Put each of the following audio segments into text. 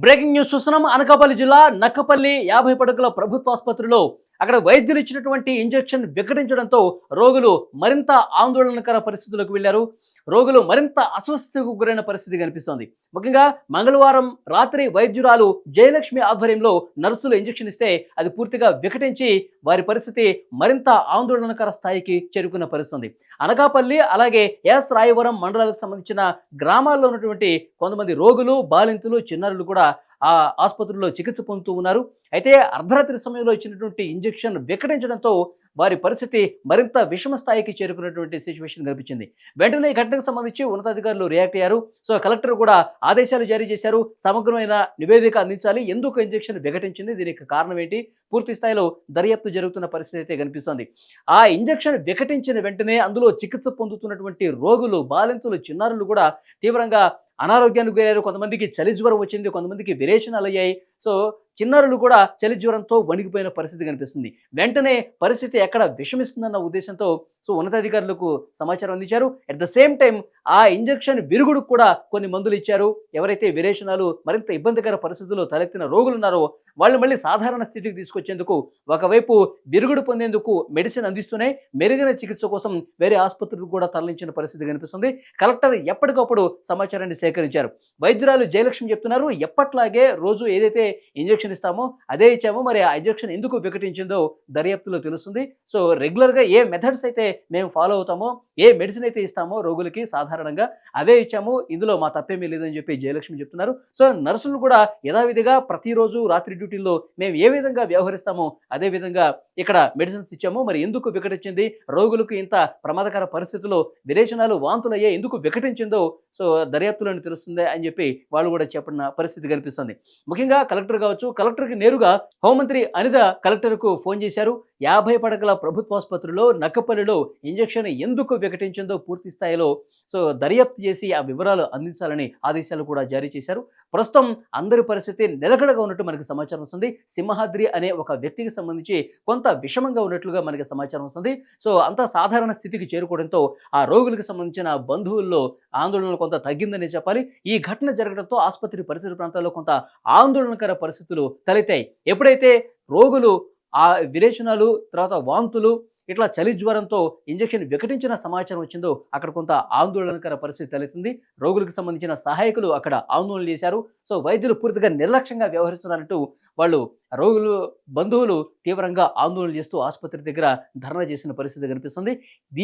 Breaking news చూస్తున్నాం అనకాపల్లి జిల్లా నక్కపల్లి యాభై పడకల ప్రభుత్వ ఆసుపత్రిలో అక్కడ వైద్యులు ఇచ్చినటువంటి ఇంజెక్షన్ వికటించడంతో రోగులు మరింత ఆందోళనకర పరిస్థితులకు వెళ్ళారు రోగులు మరింత అస్వస్థతకు గురైన పరిస్థితి కనిపిస్తోంది. ముఖ్యంగా మంగళవారం రాత్రి వైద్యురాలు జయలక్ష్మి ఆధ్వర్యంలో నర్సులు ఇంజెక్షన్ ఇస్తే అది పూర్తిగా వికటించి వారి పరిస్థితి మరింత ఆందోళనకర స్థాయికి చేరుకున్న పరిస్థితి. అనకాపల్లి అలాగే ఎస్ రాయవరం మండలాలకు సంబంధించిన గ్రామాల్లో ఉన్నటువంటి కొంతమంది రోగులు బాలింతులు చిన్నారులు కూడా ఆ ఆసుపత్రిలో చికిత్స పొందుతూ ఉన్నారు. అయితే అర్ధరాత్రి సమయంలో ఇచ్చినటువంటి ఇంజెక్షన్ వికటించడంతో వారి పరిస్థితి మరింత విషమ స్థాయికి చేరుకున్నటువంటి సిచ్యువేషన్ కనిపించింది. వెంటనే ఈ ఘటనకు సంబంధించి ఉన్నతాధికారులు రియాక్ట్ అయ్యారు. సో కలెక్టర్ కూడా ఆదేశాలు జారీ చేశారు. సమగ్రమైన నివేదిక అందించాలి. ఎందుకు ఇంజెక్షన్ వికటించింది? దీనికి కారణం ఏంటి? పూర్తి స్థాయిలో దర్యాప్తు జరుగుతున్న పరిస్థితి అయితే కనిపిస్తోంది. ఆ ఇంజెక్షన్ వికటించిన వెంటనే అందులో చికిత్స పొందుతున్నటువంటి రోగులు బాలింతులు చిన్నారులు కూడా తీవ్రంగా అనారోగ్యానికి గురయ్యారు కొంతమందికి చలి జ్వరం వచ్చింది కొంతమందికి విరేచనాలు అయ్యాయి సో చిన్నారులు కూడా చలి జ్వరంతో వణిగిపోయిన పరిస్థితి కనిపిస్తుంది. వెంటనే పరిస్థితి ఎక్కడ విషమిస్తుందన్న ఉద్దేశంతో సో ఉన్నతాధికారులకు సమాచారం అందించారు. అట్ ద సేమ్ టైం ఆ ఇంజెక్షన్ విరుగుడు కూడా కొన్ని మందులు ఇచ్చారు. ఎవరైతే విరేచనాలు మరింత ఇబ్బందికర పరిస్థితుల్లో తలెత్తిన రోగులు ఉన్నారో వాళ్ళు మళ్ళీ సాధారణ స్థితికి తీసుకొచ్చేందుకు ఒకవైపు విరుగుడు పొందేందుకు మెడిసిన్ అందిస్తూనే మెరుగైన చికిత్స కోసం వేరే ఆసుపత్రులకు కూడా తరలించిన పరిస్థితి కనిపిస్తుంది. కలెక్టర్ ఎప్పటికప్పుడు సమాచారాన్ని సేకరించారు. వైద్యురాలు జయలక్ష్మి చెప్తున్నారు. ఎప్పట్లాగే రోజు ఏదైతే ఇంజక్షన్ ఇస్తామో అదే ఇచ్చామో మరి ఆ ఇంజెక్షన్ ఎందుకు వికటించిందో దర్యాప్తులో తెలుస్తుంది. సో రెగ్యులర్గా ఏ మెథడ్స్ అయితే మేము ఫాలో అవుతామో ఏ మెడిసిన్ అయితే ఇస్తామో రోగులకి సాధారణంగా అవే ఇచ్చాము ఇందులో మా తప్పేమీ లేదని చెప్పి జయలక్ష్మి చెప్తున్నారు. సో నర్సులు కూడా యథావిధిగా ప్రతిరోజు రాత్రి డ్యూటీల్లో మేము ఏ విధంగా వ్యవహరిస్తామో అదే విధంగా ఇక్కడ మెడిసిన్స్ ఇచ్చాము మరి ఎందుకు వికటించింది రోగులకు ఇంత ప్రమాదకర పరిస్థితుల్లో విరేచనాలు వాంతులయ్యే ఎందుకు వికటించిందో సో దర్యాప్తులను తెలుస్తుంది అని చెప్పి వాళ్ళు కూడా చెప్పిన పరిస్థితి కనిపిస్తుంది. ముఖ్యంగా కలెక్టర్ కావచ్చు కలెక్టర్కి నేరుగా హోంమంత్రి అనిత కలెక్టర్కు ఫోన్ చేశారు. యాభై పడకల ప్రభుత్వాసుపత్రిలో నక్కపల్లిలో ఇంజెక్షన్ ఎందుకు వికటించిందో పూర్తి స్థాయిలో సో దర్యాప్తు చేసి ఆ వివరాలు అందించాలని ఆదేశాలు కూడా జారీ చేశారు. ప్రస్తుతం అందరి పరిస్థితి నిలకడగా ఉన్నట్టు మనకి సమాచారం వస్తుంది. సింహాద్రి అనే ఒక వ్యక్తికి సంబంధించి కొంత విషమంగా ఉన్నట్లుగా మనకి సమాచారం వస్తుంది. సో అంత సాధారణ స్థితికి చేరుకోవడంతో ఆ రోగులకు సంబంధించిన బంధువుల్లో ఆందోళన కొంత తగ్గిందని చెప్పాలి. ఈ ఘటన జరగడంతో ఆసుపత్రి పరిసర ప్రాంతాల్లో కొంత ఆందోళనకర పరిస్థితులు తలెత్తాయి. ఎప్పుడైతే రోగులు ఆ విరేచనాలు తర్వాత వాంతులు ఇట్లా చలి జ్వరంతో ఇంజెక్షన్ వికటించిన సమాచారం వచ్చిందో అక్కడ కొంత ఆందోళనకర పరిస్థితి తలెత్తింది. రోగులకు సంబంధించిన సహాయకులు అక్కడ ఆందోళన చేశారు. సో వైద్యులు పూర్తిగా నిర్లక్ష్యంగా వ్యవహరిస్తున్నారంటూ వాళ్ళు రోగులు బంధువులు తీవ్రంగా ఆందోళన చేస్తూ ఆసుపత్రి దగ్గర ధర్నా చేసిన పరిస్థితి కనిపిస్తుంది.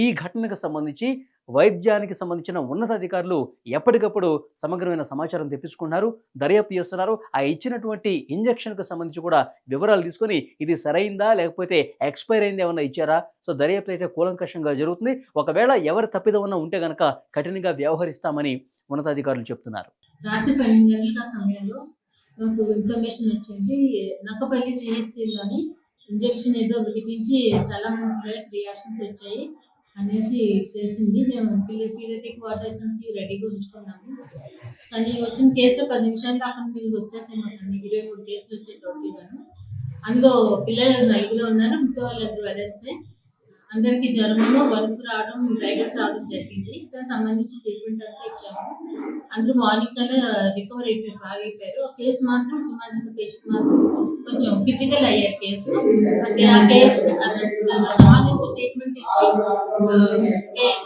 ఈ ఘటనకు సంబంధించి వైద్యానికి సంబంధించిన ఉన్నతాధికారులు ఎప్పటికప్పుడు సమగ్రమైన సమాచారం తెప్పించుకుంటున్నారు దర్యాప్తు చేస్తున్నారు. ఆ ఇచ్చినటువంటి ఇంజక్షన్కు సంబంధించి కూడా వివరాలు తీసుకొని ఇది సరైందా లేకపోతే ఎక్స్పైర్ అయింది ఏమన్నా ఇచ్చారా? సో దర్యాప్తు అయితే కూలంకషంగా జరుగుతుంది. ఒకవేళ ఎవరి తప్పిదమన్నా ఉంటే కనుక కఠినంగా వ్యవహరిస్తామని ఉన్నతాధికారులు చెప్తున్నారు. రాత్రి పన్నెండు గంటల సమయంలో మాకు ఇన్ఫర్మేషన్ వచ్చింది. నక్కపల్లి సిహెచ్సిలోని ఇంజెక్షన్ ఏదో వికటించి చాలా మంది రియాక్షన్స్ వచ్చాయి. అనేసి తెలిసింది మేము పిల్ల పీరియటిక్ వాటర్ నుంచి రెడీగా ఉంచుకున్నాము కానీ వచ్చిన కేసు పది నిమిషాలు దాకా మీరు వచ్చేసాము అన్ని ఇరవై మూడు కేసులు వచ్చే టోటల్గాను అందులో పిల్లలు నలుగురు ఉన్నారు. మిగతా వాళ్ళందరూ వెడల్సే అందరికీ జ్వరము వణుకు రావడం టైగర్స్ రావడం జరిగింది. దానికి సంబంధించి ట్రీట్మెంట్ అంతా ఇచ్చాము. అందరూ మార్నింగ్ కల్లా రికవర్ అయిపోయి బాగా అయిపోయారు. ఒక కేసు మాత్రం సింహాద్రి పేషెంట్ మాత్రం కొంచెం క్రిటికల్ అయ్యారు కేసు అంటే ఆ కేసు సంబంధించి ట్రీట్మెంట్ ఇచ్చి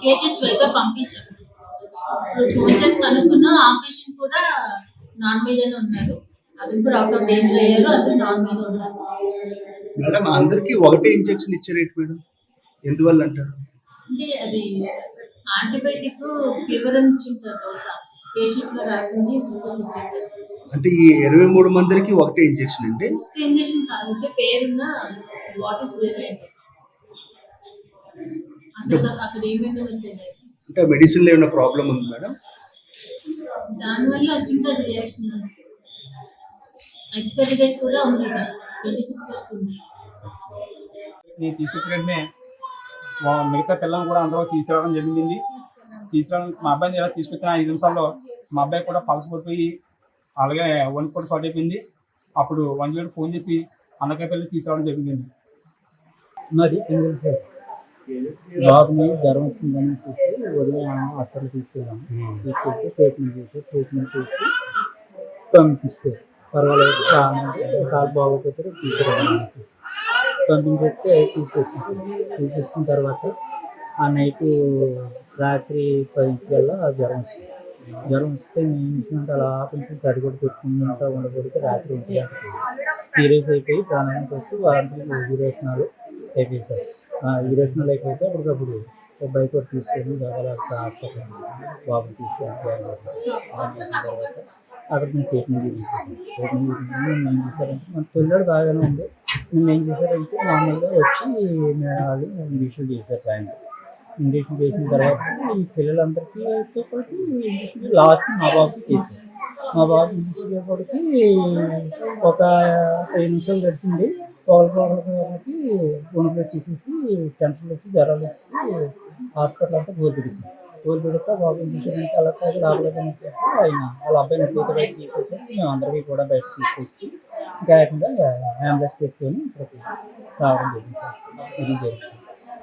కేజెస్ వైగా పంపించాము ఇప్పుడు ఫోన్ చేసి కనుక్కున్నా ఆ పేషెంట్ కూడా నాన్ వెజ్ అని ఉన్నారు. అతను కూడా అవుట్ ఆఫ్ డేంజర్ అయ్యారు అతను నాన్ వెజ్ ఉన్నారు. మేడం అందరికి ఒకటే ఇంజెక్షన్ ఇచ్చారేంటి మేడం? ఎందువల్ల అంటారు? అంటే అది యాంటీబయాటిక్ ఫీవర్ అని ఇచ్చింటారు రోజా. పేషెంట్లో రాసింది సిస్టర్స్ ఇచ్చింటారు అంటే ఈ ఇరవై మూడు మందికి ఒకటే ఇంజెక్షన్ అండి? ఇంజెక్షన్ కాదు అంటే పేరున్న వాట్ ఇస్ వెరీ అక్కడ ఏమైందో అంటే మెడిసిన్లో ఏమైనా ప్రాబ్లం ఉంది మేడం? దానివల్ల వచ్చింటారు రియాక్షన్. ఎక్స్పైరీ డేట్ కూడా ఉంది ట్వంటీ సిక్స్ వరకు ఉంది. మిగతా పిల్లల్ని కూడా అందరూ తీసుకురావడం జరిగింది తీసుకురావడం మా అబ్బాయిని ఇలా తీసుకొచ్చిన ఐదు నిమిషాల్లో మా అబ్బాయి కూడా పలస పడిపోయి అలాగే వణుకు కూడా షార్ట్ అయిపోయింది. అప్పుడు వన్ జీరో ఫోన్ చేసి అన్నకాయపల్లి తీసుకురావడం జరిగింది మరి సింగిల్ సార్? బాబుని జ్వరం వచ్చిందని చూసి ఉదయం హాస్పిటల్ తీసుకెళ్ళాము తీసుకెళ్తే ట్రీట్మెంట్ చేసి ట్రీట్మెంట్ చేసి పంపిస్తారు పర్వాలేదు కాలు బాగోకపోతే పంపించి చెప్తే తీసుకొచ్చింది తీసుకొచ్చిన తర్వాత ఆ నైట్ రాత్రి పదింటికల్లా ఆ జ్వరం వస్తుంది. జ్వరం వస్తే నేను అలా కొంచెం తడిగొడు పెట్టుకుంటా ఉండకూడదు రాత్రి ఉంటుంది సీరియస్ అయిపోయి ప్రాణానికి వస్తే వారానికి యూరేషనాలు అయిపోయి యూరేషనాలు అయిపోతే అప్పటికప్పుడు ఒక బైక్ ఒకటి తీసుకొని దాదాపు హాస్పిటల్ బాబుని తీసుకొని జాయిన్ చేసిన తర్వాత అక్కడ మేము ట్రీట్మెంట్ తీసుకుంటాం ట్రీట్మెంట్ తీసుకుంటాం మేము ఏం చేశారంటే మన పిల్లడు బాగానే ఉంది. నేను ఏం చేశారంటే మామూలుగా వచ్చి వాళ్ళు ఇంజక్షన్ చేశారు సాయంత్రం. ఇంజక్షన్ చేసిన తర్వాత ఈ పిల్లలందరికీ పాటు ఇంజక్షన్ లాస్ట్ మా బాబుకి చేశారు. మా బాబు ఇంజక్షన్ చేపటికి ఒక ఐదు నిమిషాలు గడిచింది. ఒకరికి వణుకులు వచ్చేసేసి టెన్షన్లు వచ్చి జ్వరాలు వచ్చి హాస్పిటల్ అంతా గోలు పెట్టేసింది గోలు పెడితే బాబు ఇంజక్షన్ అంటే అలా కాదు లోపలికి ఆయన వాళ్ళ అబ్బాయిని ఎప్పుడైతే తీసుకొచ్చి మేము అందరికీ కూడా బయట తీసుకొచ్చి ఇంకా ఏకంగా అంబులెన్స్ పెట్టుకొని రావడం జరిగింది సార్. ఇది జరిగింది.